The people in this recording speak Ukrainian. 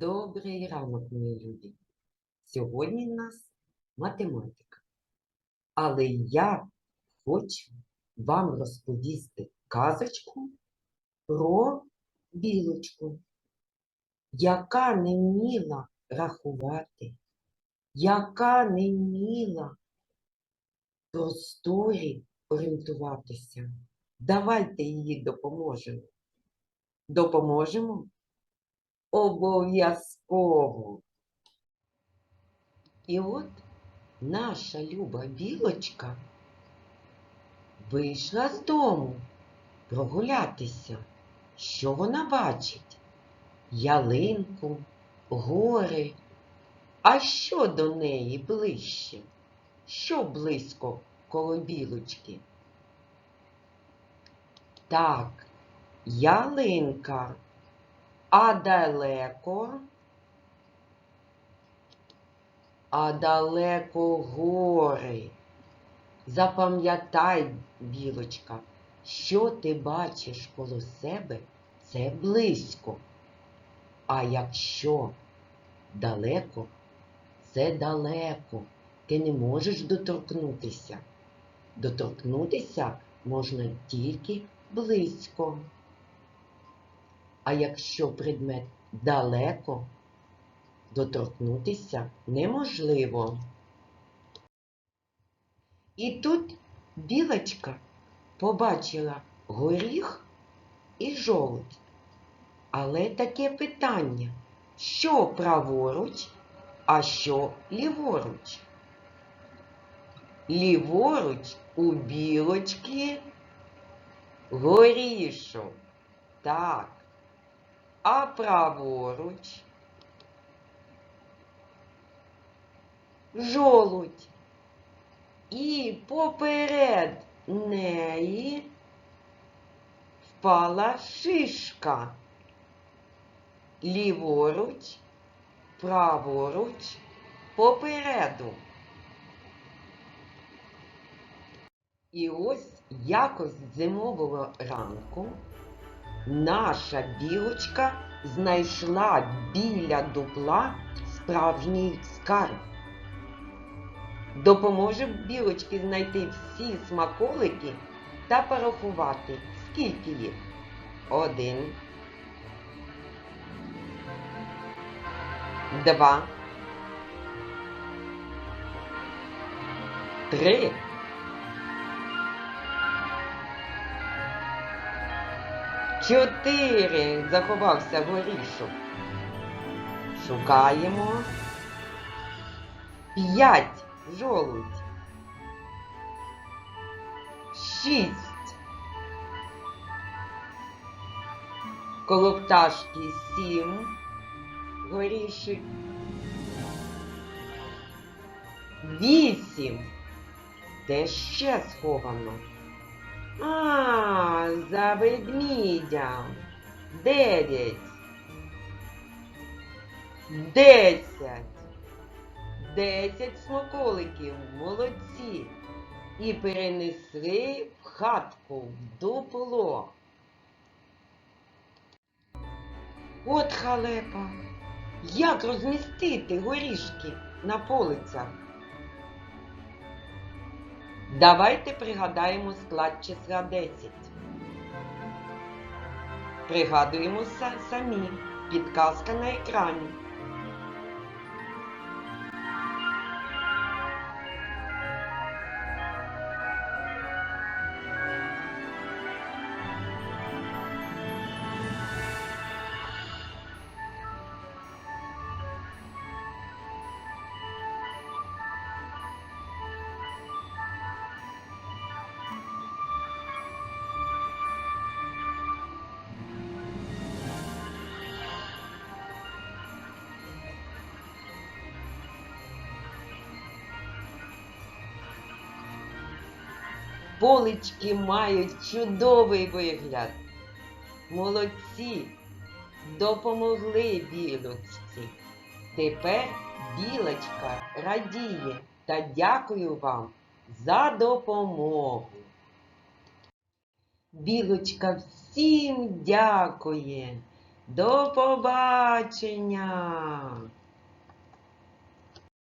Добрий ранок, мої любі. Сьогодні в нас математика. Але я хочу вам розповісти казочку про білочку, яка не вміла рахувати, яка не вміла просторі орієнтуватися. Давайте їй допоможемо. Допоможемо? Обов'язково. І от наша люба білочка вийшла з дому прогулятися. Що вона бачить? Ялинку, гори. А що до неї ближче? Що близько коло білочки? Так, ялинка. А далеко? А далеко гори. Запам'ятай, білочка, що ти бачиш коло себе, це близько. А якщо далеко, це далеко. Ти не можеш доторкнутися. Доторкнутися можна тільки близько. А якщо предмет далеко, доторкнутися неможливо. І тут білочка побачила горіх і жолудь. Але таке питання, що праворуч, а що ліворуч? Ліворуч у білочки горішок. Так. А праворуч жолудь. І поперед неї впала шишка. Ліворуч, праворуч, попереду. І ось якось зимового ранку наша білочка знайшла біля дупла справжній скарб. Допоможе білочці знайти всі смаколики та порахувати, скільки їх. Один. Два. Три. Чотири заховався горішок. Шукаємо. П'ять жолудь. Шість. Коло пташки сім. Горішок. Вісім. Де ще сховано? А, за ведмідям. Дев'ять. Десять. Десять смаколиків. Молодці. І перенесли в хатку в дупло. От халепа. Як розмістити горішки на полицях? Давайте пригадаємо склад числа 10. Пригадуємося самі. Підказка на екрані. Полички мають чудовий вигляд. Молодці, допомогли білочці. Тепер білочка радіє та дякую вам за допомогу. Білочка всім дякує. До побачення!